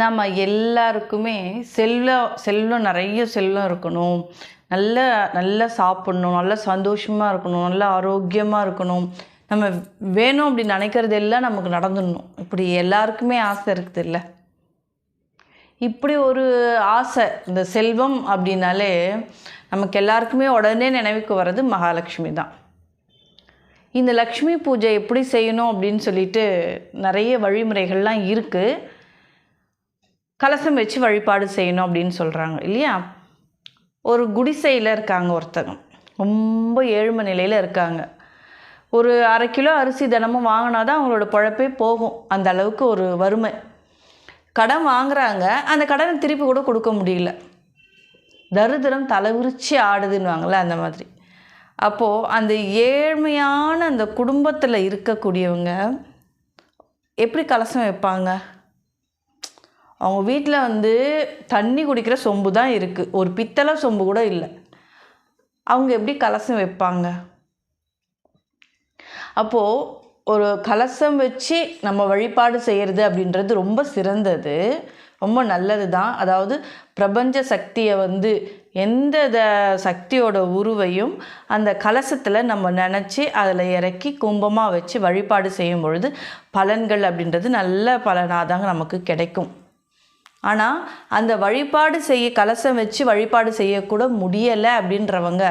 நம்ம எல்லாருக்குமே செல்வம் செல்வம் நிறைய செல்வம் இருக்கணும். நல்ல நல்லா சாப்பிட்ணும் நல்லா சந்தோஷமாக இருக்கணும் நல்லா ஆரோக்கியமாக இருக்கணும். நம்ம வேணும் அப்படி நினைக்கிறது எல்லாம் நமக்கு நடந்துடணும். இப்படி எல்லாருக்குமே ஆசை இருக்குது இல்லை இப்படி ஒரு ஆசை இந்த செல்வம் அப்படின்னாலே நமக்கு எல்லாருக்குமே உடனே நினைவுக்கு வர்றது மகாலட்சுமி தான். இந்த லக்ஷ்மி பூஜை எப்படி செய்யணும் அப்படின்னு சொல்லிட்டு நிறைய வழிமுறைகள்லாம் இருக்குது கலசம் வச்சு வழிபாடு செய்யணும் அப்படின்னு சொல்கிறாங்க இல்லையா? ஒரு குடிசையில் இருக்காங்க ஒருத்தங்க. ரொம்ப ஏழ்மை நிலையில் இருக்காங்க. ஒரு அரை கிலோ அரிசி தினமும் வாங்கினா தான் அவங்களோட பழப்பே போகும். அந்த அளவுக்கு ஒரு வறுமை. கடன் வாங்குறாங்க. அந்த கடனை திருப்பி கூட கொடுக்க முடியல. தரித்திரம் தலைவிரிச்சு ஆடுதுன்னுவாங்கள்ல அந்த மாதிரி. அப்போது அந்த ஏழ்மையான அந்த குடும்பத்தில் இருக்கக்கூடியவங்க எப்படி கலசம் வைப்பாங்க? அவங்க வீட்டில் வந்து தண்ணி குடிக்கிற சொம்பு தான் இருக்குது ஒரு பித்தளை சொம்பு கூட இல்லை. அவங்க எப்படி கலசம் வைப்பாங்க? அப்போது ஒரு கலசம் வச்சு நம்ம வழிபாடு செய்கிறது அப்படின்றது ரொம்ப சிறந்தது. ரொம்ப நல்லது தான் அதாவது பிரபஞ்ச சக்தியை வந்து எந்த சக்தியோட உருவையும் அந்த கலசத்தில் நம்ம நினச்சி அதில் இறக்கி கும்பமாக வச்சு வழிபாடு செய்யும் பொழுது பலன்கள் அப்படின்றது நல்ல பலனாக தாங்க நமக்கு கிடைக்கும். ஆனால் அந்த வழிபாடு செய்ய கலசம் வச்சு வழிபாடு செய்யக்கூட முடியலை அப்படின்றவங்க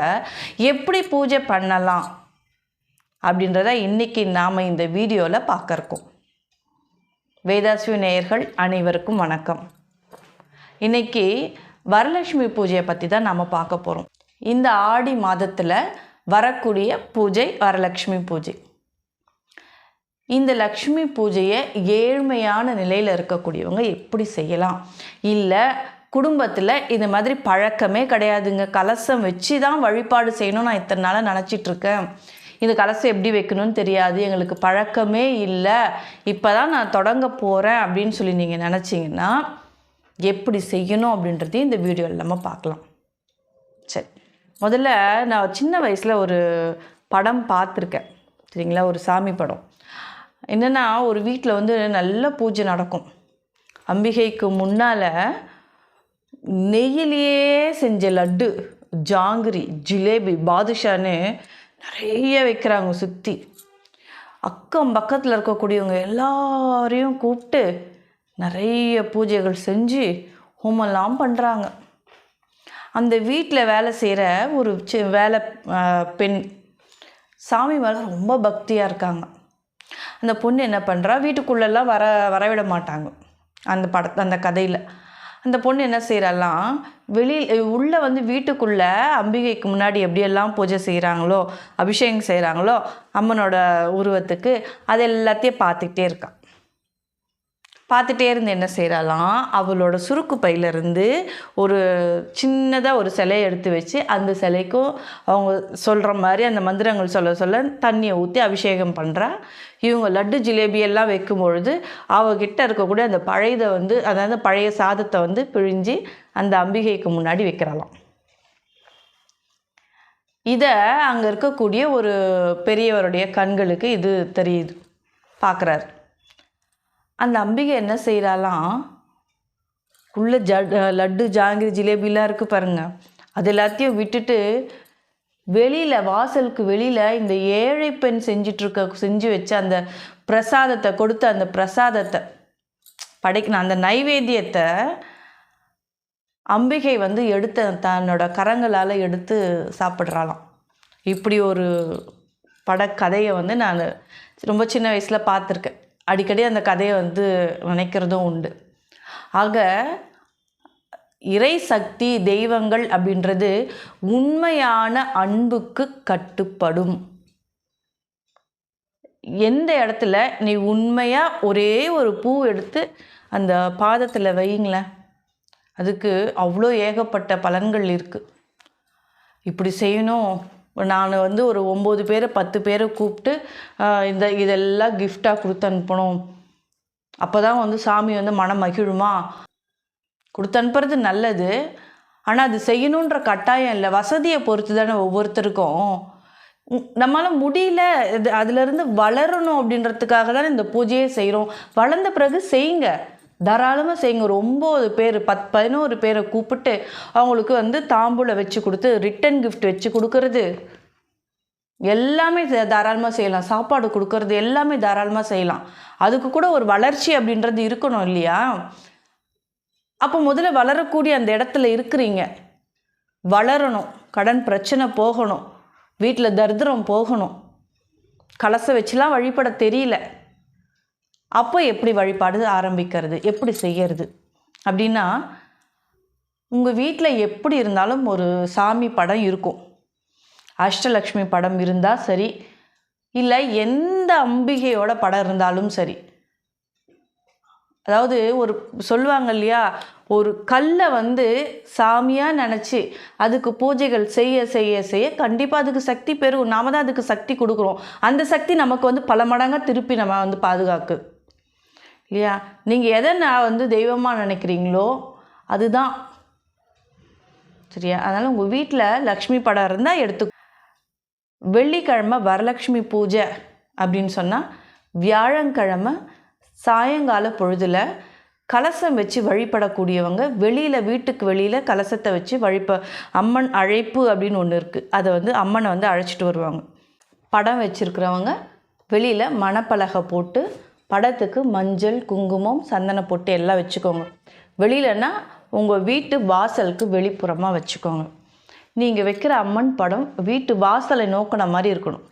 எப்படி பூஜை பண்ணலாம் அப்படின்றத இன்றைக்கி நாம் இந்த வீடியோவில் பார்க்க வேதாஸ்வி நேயர்கள் அனைவருக்கும் வணக்கம். இன்னைக்கு வரலட்சுமி பூஜையை பற்றி தான் நம்ம பார்க்க போகிறோம் இந்த ஆடி மாதத்தில் வரக்கூடிய பூஜை வரலட்சுமி பூஜை. இந்த லக்ஷ்மி பூஜையை ஏழ்மையான நிலையில் இருக்கக்கூடியவங்க எப்படி செய்யலாம்? இல்லை குடும்பத்தில் இந்த மாதிரி பழக்கமே கிடையாதுங்க. கலசம் வச்சு தான் வழிபாடு செய்யணும் நான் இத்தனை நாளாக நினச்சிட்ருக்கேன் இந்த கலசம் எப்படி வைக்கணும்னு தெரியாது. எங்களுக்கு பழக்கமே இல்லை. இப்போ தான் நான் தொடங்க போகிறேன் அப்படின்னு சொல்லி நீங்கள் நினச்சிங்கன்னா எப்படி செய்யணும் அப்படின்றதையும் இந்த வீடியோவில் நம்ம பார்க்கலாம். சரி. முதல்ல நான் சின்ன வயசில் ஒரு படம் பார்த்துருக்கேன். சரிங்களா? ஒரு சாமி படம். என்னென்னா ஒரு வீட்டில் வந்து நல்ல பூஜை நடக்கும். அம்பிகைக்கு முன்னால் நெய்யிலேயே செஞ்ச லட்டு ஜாங்கிரி ஜிலேபி பாதுஷான்னு நிறைய வைக்கிறாங்க சுற்றி அக்கம் பக்கத்தில் இருக்கக்கூடியவங்க எல்லாரையும் கூப்பிட்டு நிறைய பூஜைகள் செஞ்சு ஹோமெல்லாம் பண்ணுறாங்க அந்த வீட்டில் வேலை செய்கிற ஒரு சி வேலை பெண் சாமி மேலே ரொம்ப பக்தியாக இருக்காங்க. அந்த பொண்ணு என்ன பண்ணுறா வீட்டுக்குள்ளெல்லாம் வர வரவிட மாட்டாங்க. அந்த படத்தை அந்த கதையில். அந்த பொண்ணு என்ன செய்கிறாலாம் வெளியில் உள்ளே வந்து வீட்டுக்குள்ளே அம்பிகைக்கு முன்னாடி எப்படியெல்லாம் பூஜை செய்கிறாங்களோ அபிஷேகம் செய்கிறாங்களோ அம்மனோட உருவத்துக்கு அது எல்லாத்தையும் பார்த்துக்கிட்டே இருக்கான் பார்த்துட்டே இருந்து என்ன செய்கிறாலாம் அவளோட சுருக்கு பையிலேருந்து ஒரு சின்னதாக ஒரு சிலையை எடுத்து வச்சு அந்த சிலைக்கும் அவங்க சொல்கிற மாதிரி அந்த மந்திரங்கள் சொல்ல சொல்ல தண்ணியை ஊற்றி அபிஷேகம் பண்ணுறா இவங்க லட்டு ஜிலேபி எல்லாம் வைக்கும் பொழுது அவகிட்ட இருக்கக்கூடிய அந்த பழையதை வந்து அதாவது பழைய சாதத்தை வந்து பிழிஞ்சு அந்த அம்பிகைக்கு முன்னாடி வைக்கிறாளாம். இதை அங்கே இருக்கக்கூடிய ஒரு பெரியவருடைய கண்களுக்கு இது தெரியுது. பார்க்குறாரு. அந்த அம்பிகை என்ன செய்கிறாலாம் உள்ள ஜட் லட்டு ஜாங்கிரி ஜிலேபிலாம் இருக்குது பாருங்கள் அது எல்லாத்தையும் விட்டுட்டு வெளியில் வாசலுக்கு வெளியில் இந்த ஏழை பெண் செஞ்சிட்ருக்க செஞ்சு வச்ச அந்த பிரசாதத்தை கொடுத்த அந்த பிரசாதத்தை படைக்கணும் அந்த நைவேத்தியத்தை அம்பிகை வந்து எடுத்த தன்னோட கரங்களால் எடுத்து சாப்பிட்றாளாம். இப்படி ஒரு படக்கதையை வந்து நான் ரொம்ப சின்ன வயசில் பார்த்துருக்கேன். அடிக்கடி அந்த கதையை வந்து நினைக்கிறதும் உண்டு. ஆக இறை சக்தி தெய்வங்கள் அப்படின்றது உண்மையான அன்புக்கு கட்டுப்படும். எந்த இடத்துல நீ உண்மையாக ஒரே ஒரு பூ எடுத்து அந்த பாதத்தில் வைங்களேன் அதுக்கு அவ்வளோ ஏகப்பட்ட பலன்கள் இருக்குது இப்படி செய்யணும் நான் வந்து ஒரு ஒம்பது பேரை பத்து பேரை கூப்பிட்டு இந்த இதெல்லாம் கிஃப்டாக கொடுத்து அனுப்பணும். அப்போ தான் வந்து சாமி வந்து மனம் மகிழுமா? கொடுத்து அனுப்புறது நல்லது. ஆனால் அது செய்யணுன்ற கட்டாயம் இல்லை. வசதியை பொறுத்து தானே ஒவ்வொருத்தருக்கும். நம்மளால் முடியல. இது அதிலிருந்து வளரணும் அப்படின்றதுக்காக தானே இந்த பூஜையை செய்கிறோம் வளர்ந்த பிறகு செய்யுங்க. தாராளமாக செய்யுங்க ஒரு ஒம்பது பேர் பத் பதினோரு பேரை கூப்பிட்டு அவங்களுக்கு வந்து தாம்பூலை வச்சு கொடுத்து ரிட்டன் கிஃப்ட் வச்சு கொடுக்கறது. எல்லாமே தாராளமாக செய்யலாம். சாப்பாடு கொடுக்கறது எல்லாமே தாராளமாக செய்யலாம். அதுக்கு கூட ஒரு வளர்ச்சி அப்படின்றது இருக்கணும் இல்லையா? அப்போ முதல்ல வளரக்கூடிய அந்த இடத்துல இருக்கிறீங்க. வளரணும். கடன் பிரச்சனை போகணும். வீட்டில் தரித்திரம் போகணும். கலசை வச்சுலாம் வழிபட தெரியல. அப்போ எப்படி வழிபாடு ஆரம்பிக்கிறது? எப்படி செய்யறது? அப்படின்னா உங்கள் வீட்டில் எப்படி இருந்தாலும் ஒரு சாமி படம் இருக்கும். அஷ்டலக்ஷ்மி படம் இருந்தால் சரி இல்லை எந்த அம்பிகையோட படம் இருந்தாலும் சரி. அதாவது ஒரு சொல்லுவாங்க இல்லையா ஒரு கல்லை வந்து சாமியாக நினச்சி அதுக்கு பூஜைகள் செய்ய செய்ய செய்ய கண்டிப்பாக அதுக்கு சக்தி பெருகும் நாம தான் அதுக்கு சக்தி கொடுக்குறோம். அந்த சக்தி நமக்கு வந்து பல மடங்காக திருப்பி நம்ம வந்து பாதுகாக்கு. இல்லையா? நீங்கள் எதை நான் வந்து தெய்வமாக நினைக்கிறீங்களோ அதுதான். சரியா? அதனால் உங்கள் வீட்டில் லக்ஷ்மி படம் இருந்தால் எடுத்து வெள்ளிக்கிழமை வரலக்ஷ்மி பூஜை அப்படின்னு சொன்னால் வியாழக்கிழமை சாயங்கால பொழுதில் கலசம் வச்சு வழிபடக்கூடியவங்க வெளியில் வீட்டுக்கு வெளியில் கலசத்தை வச்சு வழிப அம்மன் அழைப்பு அப்படின்னு ஒன்று இருக்குது அதை வந்து அம்மனை வந்து அழைச்சிட்டு வருவாங்க. படம் வச்சுருக்கிறவங்க வெளியில் மணப்பலகை போட்டு படத்துக்கு மஞ்சள் குங்குமம் சந்தன பொட்டு எல்லாம் வச்சுக்கோங்க. வெளியிலன்னா உங்கள் வீட்டு வாசலுக்கு வெளிப்புறமாக வச்சுக்கோங்க. நீங்கள் வைக்கிற அம்மன் படம் வீட்டு வாசலை நோக்கின மாதிரி இருக்கணும்.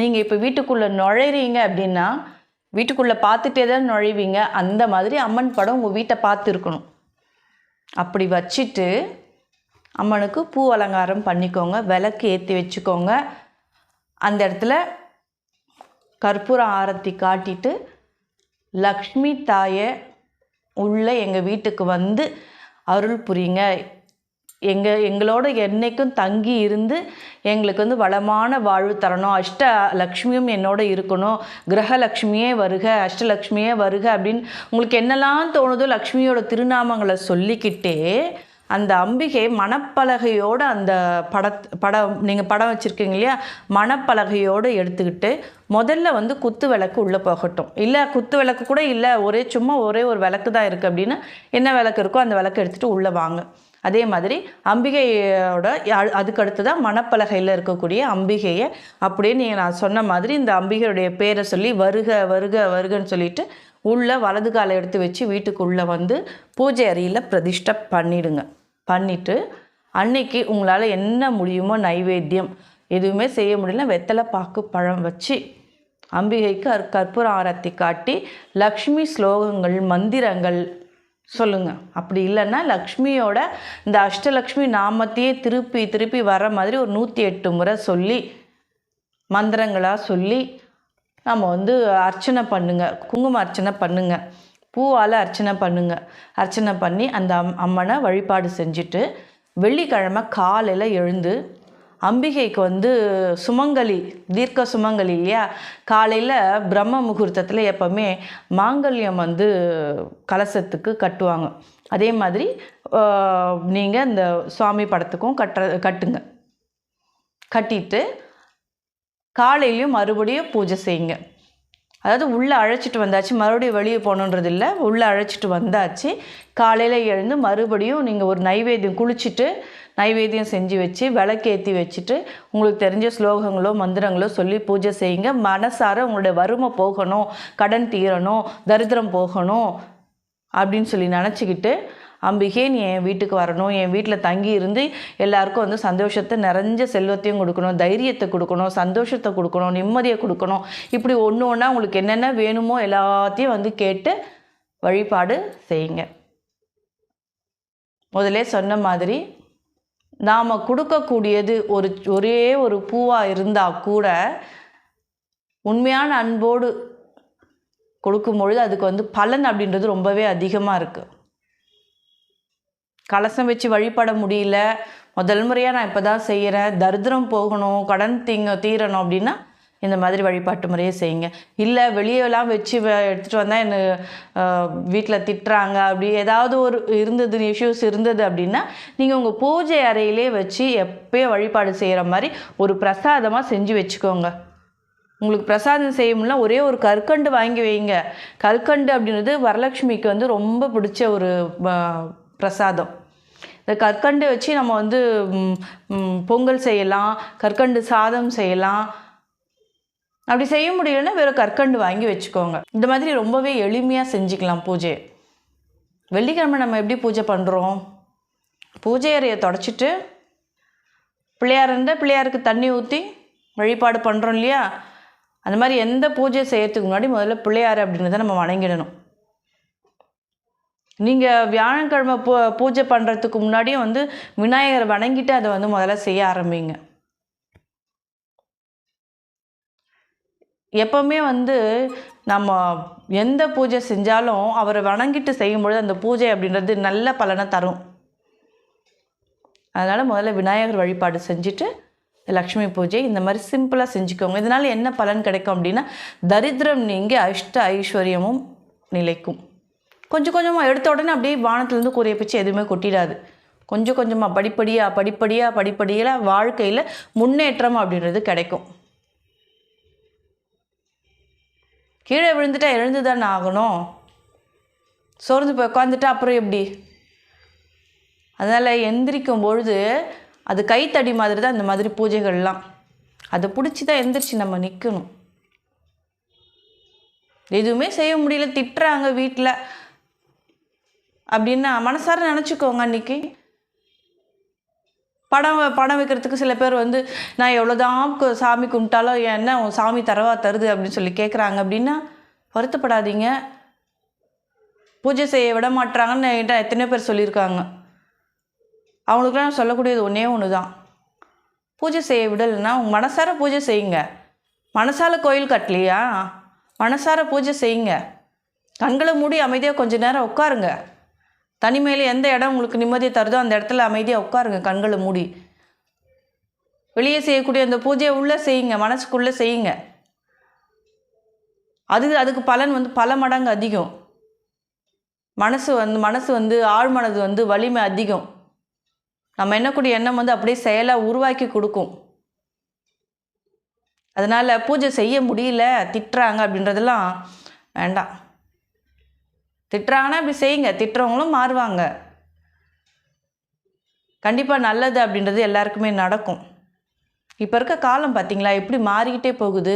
நீங்கள் இப்போ வீட்டுக்குள்ளே நுழையிறீங்க அப்படின்னா வீட்டுக்குள்ளே பார்த்துட்டே தான் நுழைவீங்க. அந்த மாதிரி அம்மன் படம் உங்கள் வீட்டை பார்த்து இருக்கணும் அப்படி வச்சுட்டு அம்மனுக்கு பூ அலங்காரம் பண்ணிக்கோங்க. விளக்கு ஏற்றி வச்சுக்கோங்க. அந்த இடத்துல கற்பூரம் ஆரத்தி காட்டிட்டு லக்ஷ்மி தாயை உள்ளே எங்கள் வீட்டுக்கு வந்து அருள் புரியுங்க. எங்கள் எங்களோட என்றைக்கும் தங்கி இருந்து எங்களுக்கு வந்து வளமான வாழ்வு தரணும். அஷ்ட லக்ஷ்மியும் என்னோட இருக்கணும். கிரகலக்ஷ்மியே வருக அஷ்டலக்ஷ்மியே வருக அப்படின்னு உங்களுக்கு என்னெல்லாம் தோணுதோ லக்ஷ்மியோட திருநாமங்களை சொல்லிக்கிட்டே அந்த அம்பிகை மணப்பலகையோடு அந்த பட படம் நீங்கள் படம் வச்சுருக்கீங்க இல்லையா? மணப்பலகையோடு எடுத்துக்கிட்டு முதல்ல வந்து குத்து விளக்கு உள்ளே போகட்டும். இல்லை குத்து விளக்கு கூட இல்லை ஒரே சும்மா ஒரே ஒரு விளக்கு தான் இருக்குது அப்படின்னா என்ன விளக்கு இருக்கோ அந்த விளக்கு எடுத்துகிட்டு உள்ளே வாங்க. அதே மாதிரி அம்பிகையோட அ- அதுக்கு மணப்பலகையில் இருக்கக்கூடிய அம்பிகையை அப்படியே நீங்கள் நான் சொன்ன மாதிரி இந்த அம்பிகையுடைய பேரை சொல்லி வருக வருக வருகன்னு சொல்லிட்டு உள்ளே வலது காலை எடுத்து வச்சு வீட்டுக்குள்ளே வந்து பூஜை அறையில் பிரதிஷ்டை பண்ணிடுங்க. பண்ணிவிட்டு அன்னைக்கு உங்களால் என்ன முடியுமோ நைவேத்தியம் எதுவுமே செய்ய முடியல வெத்தலை பாக்கு பழம் வச்சு அம்பிகைக்கு அற் கற்பூர ஆரத்தி காட்டி லக்ஷ்மி ஸ்லோகங்கள் மந்திரங்கள் சொல்லுங்கள் அப்படி இல்லைன்னா லக்ஷ்மியோட இந்த அஷ்டலக்ஷ்மி நாமத்தையே திருப்பி திருப்பி வர மாதிரி ஒரு நூற்றி எட்டு முறை சொல்லி மந்திரங்களாக சொல்லி நம்ம வந்து அர்ச்சனை பண்ணுங்க குங்கும அர்ச்சனை பண்ணுங்கள் பூவால் அர்ச்சனை பண்ணுங்க. அர்ச்சனை பண்ணி அந்த அம் அம்மனை வழிபாடு செஞ்சுட்டு வெள்ளிக்கிழமை காலையில் எழுந்து அம்பிகைக்கு வந்து சுமங்கலி தீர்க்க சுமங்கலி இல்லையா? காலையில் பிரம்ம முகூர்த்தத்தில் எப்போவுமே மாங்கல்யம் வந்து கலசத்துக்கு கட்டுவாங்க. அதே மாதிரி நீங்கள் இந்த சுவாமி படத்துக்கும் கட்டுற கட்டுங்க. கட்டிட்டு காலையிலையும் மறுபடியும் பூஜை செய்யுங்க. அதாவது உள்ளே அழைச்சிட்டு வந்தாச்சு. மறுபடியும் வெளியே போகணுன்றது இல்லை. உள்ளே அழைச்சிட்டு வந்தாச்சு. காலையில் எழுந்து மறுபடியும் நீங்கள் ஒரு நைவேத்தியம் குளிச்சுட்டு நைவேத்தியம் செஞ்சு வச்சு விளக்கேற்றி வச்சுட்டு உங்களுக்கு தெரிஞ்ச ஸ்லோகங்களோ மந்திரங்களோ சொல்லி பூஜை செய்யுங்க. மனசார உங்களுடைய வறுமை போகணும் கடன் தீரணும் தரித்திரம் போகணும் அப்படின்னு சொல்லி நினச்சிக்கிட்டு அம்பிகே நீ என் வீட்டுக்கு வரணும் என் வீட்டில் தங்கி இருந்து எல்லாருக்கும் வந்து சந்தோஷத்தை நிறைஞ்ச செல்வத்தையும் கொடுக்கணும் தைரியத்தை கொடுக்கணும் சந்தோஷத்தை கொடுக்கணும் நிம்மதியை கொடுக்கணும். இப்படி ஒன்று ஒன்றா உங்களுக்கு என்னென்ன வேணுமோ எல்லாத்தையும் வந்து கேட்டு வழிபாடு செய்யுங்க. முதலே சொன்ன மாதிரி நாம் கொடுக்கக்கூடியது ஒரு ஒரே ஒரு பூவாக இருந்தால் கூட உண்மையான அன்போடு கொடுக்கும் பொழுது அதுக்கு வந்து பலன் அப்படின்றது ரொம்பவே அதிகமாக இருக்குது கலசம் வச்சு வழிபட முடியல. முதல் முறையாக நான் இப்போ தான் செய்கிறேன் தரித்திரம் போகணும் கடன் தீங்க தீரணும் அப்படின்னா இந்த மாதிரி வழிபாட்டு முறையை செய்யுங்க. இல்லை வெளியெல்லாம் வச்சு வ- எடுத்துகிட்டு வந்தால் என்ன வீட்டில் திட்டுறாங்க. அப்படி ஏதாவது ஒரு இருந்தது இஷ்யூஸ் இருந்தது அப்படின்னா நீங்கள் உங்கள் பூஜை அறையிலே வச்சு எப்போயே வழிபாடு செய்கிற மாதிரி ஒரு பிரசாதமாக செஞ்சு வச்சுக்கோங்க. உங்களுக்கு பிரசாதம் செய்ய முடியல ஒரே ஒரு கற்கண்டு வாங்கி வைங்க. கற்கண்டு அப்படின்றது வரலட்சுமிக்கு வந்து ரொம்ப பிடிச்ச ஒரு பிரசாதம். இந்த கற்கண்டு வச்சு நம்ம வந்து பொங்கல் செய்யலாம் கற்கண்டு சாதம் செய்யலாம். அப்படி செய்ய முடியலன்னா வெறும் கற்கண்டு வாங்கி வச்சுக்கோங்க. இந்த மாதிரி ரொம்பவே எளிமையாக செஞ்சுக்கலாம் பூஜை. வெள்ளிக்கிழமை நம்ம எப்படி பூஜை பண்ணுறோம் பூஜை அறையை தொடச்சிட்டு பிள்ளையார் இருந்தால் பிள்ளையாருக்கு தண்ணி ஊற்றி வழிபாடு பண்ணுறோம் இல்லையா? அந்த மாதிரி எந்த பூஜை செய்யறதுக்கு முன்னாடி முதல்ல பிள்ளையார் அப்படின்றத நம்ம வணங்கிடணும். நீங்கள் வியாழக்கிழமை பூ பூஜை பண்ணுறதுக்கு முன்னாடியும் வந்து விநாயகரை வணங்கிட்டு அதை வந்து முதல்ல செய்ய ஆரம்பிங்க. எப்போவுமே வந்து நம்ம எந்த பூஜை செஞ்சாலும் அவரை வணங்கிட்டு செய்யும்பொழுது அந்த பூஜை அப்படின்றது நல்ல பலனை தரும். அதனால் முதல்ல விநாயகர் வழிபாடு செஞ்சுட்டு லக்ஷ்மி பூஜை இந்த மாதிரி சிம்பிளாக செஞ்சுக்கோங்க. இதனால் என்ன பலன் கிடைக்கும் அப்படின்னா தரித்திரம் நீங்கள் அஷ்ட ஐஸ்வர்யமும் நிலைக்கும். கொஞ்சம் கொஞ்சமாக எடுத்த உடனே அப்படியே வானத்துலேருந்து கூறிய பிச்சு எதுவுமே கொட்டிடாது. கொஞ்சம் கொஞ்சமாக படிப்படியாக படிப்படியாக படிப்படியாக வாழ்க்கையில் முன்னேற்றம் அப்படின்றது கிடைக்கும். கீழே விழுந்துட்டா எழுந்து தானே ஆகணும்? சோர்ந்து போய் உட்காந்துட்டா அப்புறம் எப்படி? அதனால் எந்திரிக்கும் பொழுது அது கைத்தடி மாதிரி தான் இந்த மாதிரி பூஜைகள்லாம். அதை பிடிச்சி தான் எந்திரிச்சு நம்ம நிற்கணும் எதுவுமே செய்ய முடியல திட்டுறாங்க வீட்டில் அப்படின்னா மனசார நினச்சிக்கோங்க அன்னைக்கு. படம் வ- படம் வைக்கிறதுக்கு சில பேர் வந்து நான் எவ்வளோதான் சாமி கும்பிட்டாலும் என்ன உன் சாமி தரவா தருது? அப்படின்னு சொல்லி கேட்குறாங்க அப்படின்னா வருத்தப்படாதீங்க. பூஜை செய்ய விட மாட்றாங்கன்னு என்கிட்ட எத்தனை பேர் சொல்லியிருக்காங்க. அவங்களுக்குலாம் சொல்லக்கூடியது ஒன்றே ஒன்று தான் பூஜை செய்ய விடலைன்னா உங்கள் மனசார பூஜை செய்யுங்க. மனசால கோயில் கட்டலையா? மனசார பூஜை செய்யுங்க. கண்களை மூடி அமைதியாக கொஞ்ச நேரம் உட்காருங்க. தனிமையில் எந்த இடம் உங்களுக்கு நிம்மதியை தருதோ அந்த இடத்துல அமைதியாக உட்காருங்க கண்களை மூடி. வெளியே செய்யக்கூடிய அந்த பூஜையை உள்ளே செய்யுங்க மனசுக்குள்ளே செய்யுங்க. அது அதுக்கு பலன் வந்து பல மடங்கு அதிகம். மனசு வந்து மனசு வந்து ஆழ்மனது வந்து வலிமை அதிகம். நம்ம எண்ணக்கூடிய எண்ணம் வந்து அப்படியே செயலாக உருவாக்கி கொடுக்கும். அதனால் பூஜை செய்ய முடியல திட்டுறாங்க அப்படின்றதெல்லாம் வேண்டாம். திட்டுறாங்கன்னா இப்படி செய்யுங்க. திட்டுறவங்களும் மாறுவாங்க. கண்டிப்பாக நல்லது அப்படின்றது எல்லாருக்குமே நடக்கும். இப்போ இருக்க காலம் பார்த்தீங்களா எப்படி மாறிக்கிட்டே போகுது?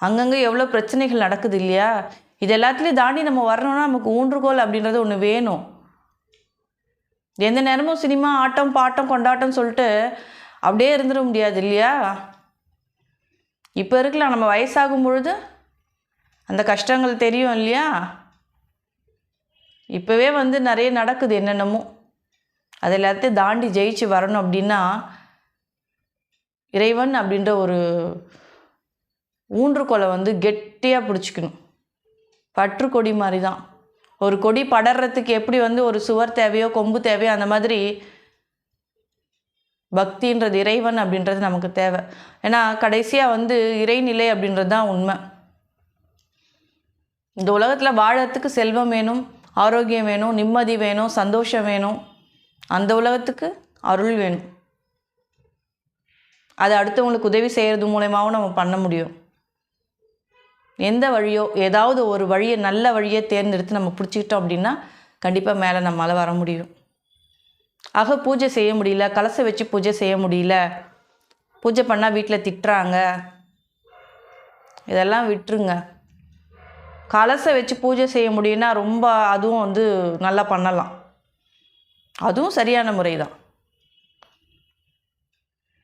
அங்கங்கே எவ்வளோ பிரச்சனைகள் நடக்குது இல்லையா? இது எல்லாத்துலேயும் தாண்டி நம்ம வரணும்னா நமக்கு ஊன்றுகோல் அப்படின்றது ஒன்று வேணும். எந்த நேரமும் சினிமா ஆட்டம் பாட்டம் கொண்டாட்டம் சொல்லிட்டு அப்படியே இருந்துட முடியாது இல்லையா? இப்போ இருக்கலாம். நம்ம வயசாகும் பொழுது அந்த கஷ்டங்கள் தெரியும் இல்லையா? இப்போவே வந்து நிறைய நடக்குது என்னென்னமோ. அது எல்லாத்தையும் தாண்டி ஜெயிச்சு வரணும் அப்படின்னா இறைவன் அப்படின்ற ஒரு ஊன்றுகோலை வந்து கெட்டியாக பிடிச்சிக்கணும். பற்று கொடி மாதிரி தான் ஒரு கொடி படறதுக்கு எப்படி வந்து ஒரு சுவர் தேவையோ கொம்பு தேவையோ அந்த மாதிரி பக்தின்றது இறைவன் அப்படின்றது நமக்கு தேவை. ஏன்னா கடைசியாக வந்து இறைநிலை அப்படின்றது தான் உண்மை. இந்த உலகத்தில் வாழறதுக்கு செல்வம் வேணும். ஆரோக்கியம் வேணும் நிம்மதி வேணும் சந்தோஷம் வேணும். அந்த உலகத்துக்கு அருள் வேணும். அது அடுத்தவங்களுக்கு உதவி செய்கிறது மூலயமாவும் நம்ம பண்ண முடியும். எந்த வழியோ ஏதாவது ஒரு வழியை நல்ல வழியை தேர்ந்தெடுத்து நம்ம பிடிச்சிக்கிட்டோம் அப்படின்னா கண்டிப்பாக மேலே நம்மளால் வர முடியும். ஆக பூஜை செய்ய முடியல கலசை வச்சு பூஜை செய்ய முடியல. பூஜை பண்ணால் வீட்டில் திட்டுறாங்க. இதெல்லாம் விட்டுருங்க. கலசை வச்சு பூஜை செய்ய முடியும்னா ரொம்ப அதுவும் வந்து நல்லா பண்ணலாம். அதுவும் சரியான முறை தான்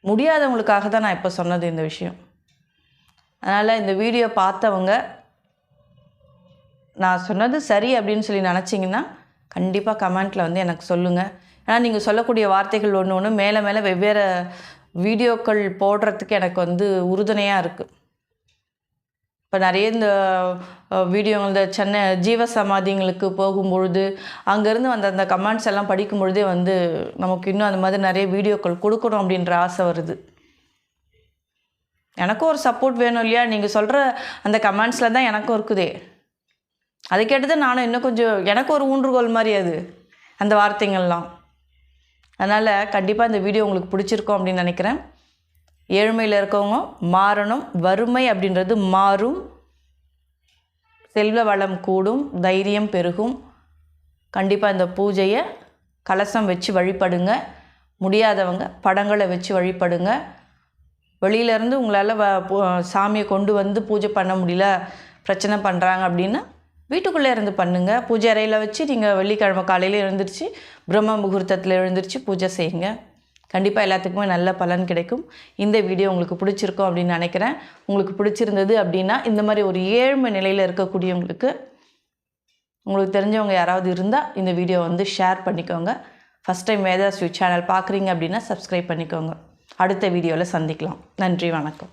முடியாதவங்களுக்காக தான் நான் இப்போ சொன்னது இந்த விஷயம். அதனால் இந்த வீடியோ பார்த்தவங்க நான் சொன்னது சரி அப்படின்னு சொல்லி நினச்சிங்கன்னா கண்டிப்பாக கமெண்ட்டில் வந்து எனக்கு சொல்லுங்கள் ஏன்னா நீங்கள் சொல்லக்கூடிய வார்த்தைகள் ஒன்று ஒன்று மேலே மேலே வெவ்வேறு வீடியோக்கள் போடுறதுக்கு எனக்கு வந்து உறுதுணையாக இருக்குது இப்போ நிறைய இந்த வீடியோ இந்த சென்னை ஜீவ சமாதிங்களுக்கு போகும்பொழுது அங்கேருந்து வந்த அந்த கமெண்ட்ஸ் எல்லாம் படிக்கும் பொழுதே வந்து நமக்கு இன்னும் அந்த மாதிரி நிறைய வீடியோக்கள் கொடுக்கணும் அப்படின்ற ஆசை வருது. எனக்கும் ஒரு சப்போர்ட் வேணும் இல்லையா? நீங்கள் சொல்கிற அந்த கமெண்ட்ஸில் தான் எனக்கும் இருக்குதே. அதை கேட்டு தான் நானும் இன்னும் கொஞ்சம் எனக்கு ஒரு ஊன்றுகோல் மாதிரி அது அந்த வார்த்தைங்கள்லாம். அதனால் கண்டிப்பாக இந்த வீடியோ உங்களுக்கு பிடிச்சிருக்கும் அப்படின்னு நினைக்கிறேன். ஏழ்மையில் இருக்கவங்க மாறணும். வறுமை அப்படின்றது மாறும். செல்வ வளம் கூடும். தைரியம் பெருகும். கண்டிப்பாக இந்த பூஜையை கலசம் வச்சு வழிபடுங்க. முடியாதவங்க படங்களை வச்சு வழிபடுங்க. வெளியிலேருந்து உங்களால் வ சாமியை கொண்டு வந்து பூஜை பண்ண முடியல பிரச்சனை பண்ணுறாங்க அப்படின்னா வீட்டுக்குள்ளே இருந்து பண்ணுங்கள் பூஜை அறையில் வச்சு நீங்கள் வெள்ளிக்கிழமை காலையில் எழுந்திரிச்சு பிரம்ம முகூர்த்தத்தில் எழுந்திரிச்சு பூஜை செய்யுங்க. கண்டிப்பாக எல்லாத்துக்குமே நல்ல பலன் கிடைக்கும். இந்த வீடியோ உங்களுக்கு பிடிச்சிருக்கும் அப்படின்னு நினைக்கிறேன். உங்களுக்கு பிடிச்சிருந்தது அப்படின்னா இந்த மாதிரி ஒரு ஏழ்மை நிலையில் இருக்கக்கூடியவங்களுக்கு உங்களுக்கு தெரிஞ்சவங்க யாராவது இருந்தால் இந்த வீடியோ வந்து ஷேர் பண்ணிக்கோங்க. ஃபஸ்ட் டைம் வேதா சேனல் பார்க்குறீங்க அப்படின்னா சப்ஸ்கிரைப் பண்ணிக்கோங்க. அடுத்த வீடியோவில் சந்திக்கலாம். நன்றி வணக்கம்.